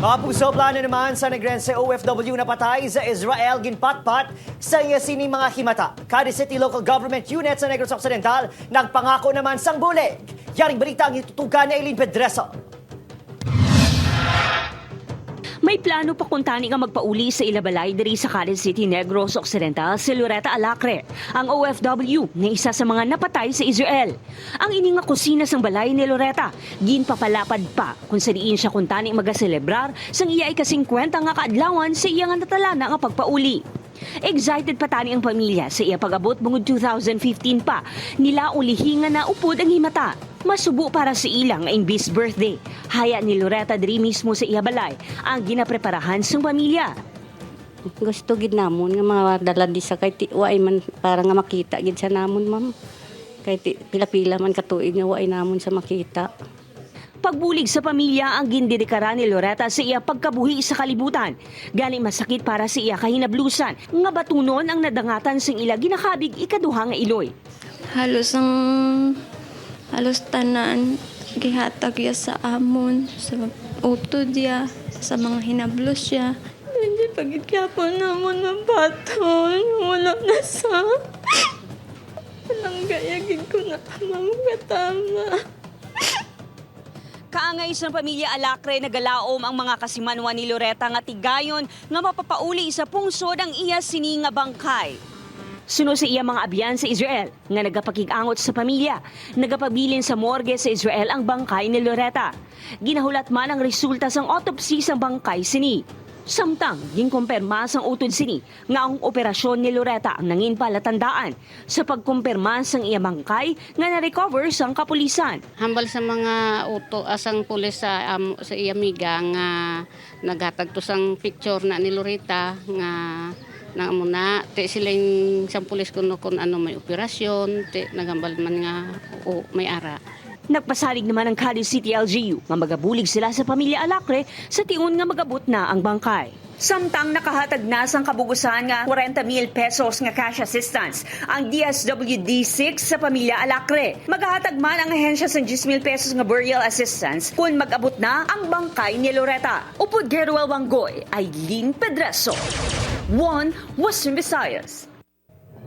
Kapuso plano naman sa Negrense OFW na patay sa Israel ginpatpat sa sining mga himata. Cadiz City Local Government Unit sa Negros Occidental nagpangako naman sang bulig. Yaring balita ang itutugan ni Eileen Pedreso. May plano pa kuntani nga magpauli sa Ilabalay diri sa Cadiz City, Negros Occidental si Loretta Alacre, ang OFW na isa sa mga napatay sa Israel. Ang ini nga kusina sang balay ni Loretta, ginpapalapad pa kung sa diin siya kuntani magaselebrar sang iya ay kasingkwenta nga kaadlawan sa iya nga natalana nga pagpauli. Excited pa tani ang pamilya sa iya pag-abot bungod 2015 pa. Nila ulihinga na upod ang himata. Masubo para sa ilang nga imbis birthday. Haya ni Loretta diri mismo sa iya balay ang ginapreparahan sang pamilya. Gusto gid namon nga mga dala di sa kay ti waay man para nga makita gid sa namon ma'am. Kay ti pila-pila man katuig nga waay namon sa makita. Pagbulig sa pamilya ang gindidikara ni Loretta sa iya pagkabuhi sa kalibutan. Gani masakit para sa iya kahinablusan nga batunon ang nadangatan sing ila ginakabig ikaduha nga iloy. halos ang halos tanan gihatag ya sa amon sa utod ya sa mga hinablos siya hindi pagkikyapon namon ng baton. Wala na sa walang gayagin ko na amang katama Kaangay sa pamilya Alacre nagalaom ang mga kasimanwa ni Loretta nga tigayon nga mapapauli sa pungsod ang iya sini nga bangkay. Suno sa iya mga abyan sa Israel nga nagapakig-angot sa pamilya, nagapabilin sa morgue sa Israel ang bangkay ni Loretta. Ginahulat man ang resulta sang autopsy sa bangkay sini. Samtang, ginkumpirma sang utod sini nga ang operasyon ni Loretta ang nangin palatandaan sa pagkumpirma sang iya bangkay nga na-recover sang kapulisan. Hambal sa mga uto asang pulis sa am, sa iya miga nga naghatag to sang picture na ni Lorita nga na muna te sila yung sang pulis kuno kun ano may operasyon te nagambal man nga o may ara. Nagpasalig naman ang Cadiz City LGU nga magabulig sila sa pamilya Alacre sa tiun nga magabot na ang bangkay. Samtang nakahatag na sang kabugusan nga 40 mil pesos nga cash assistance ang DSWD-6 sa pamilya Alacre. Maghahatag man ang ahensya sang 10 mil pesos nga burial assistance kung magabot na ang bangkay ni Loretta. Upod Geruel Wanggoy, Aileen Pedreso. One Western Visayas.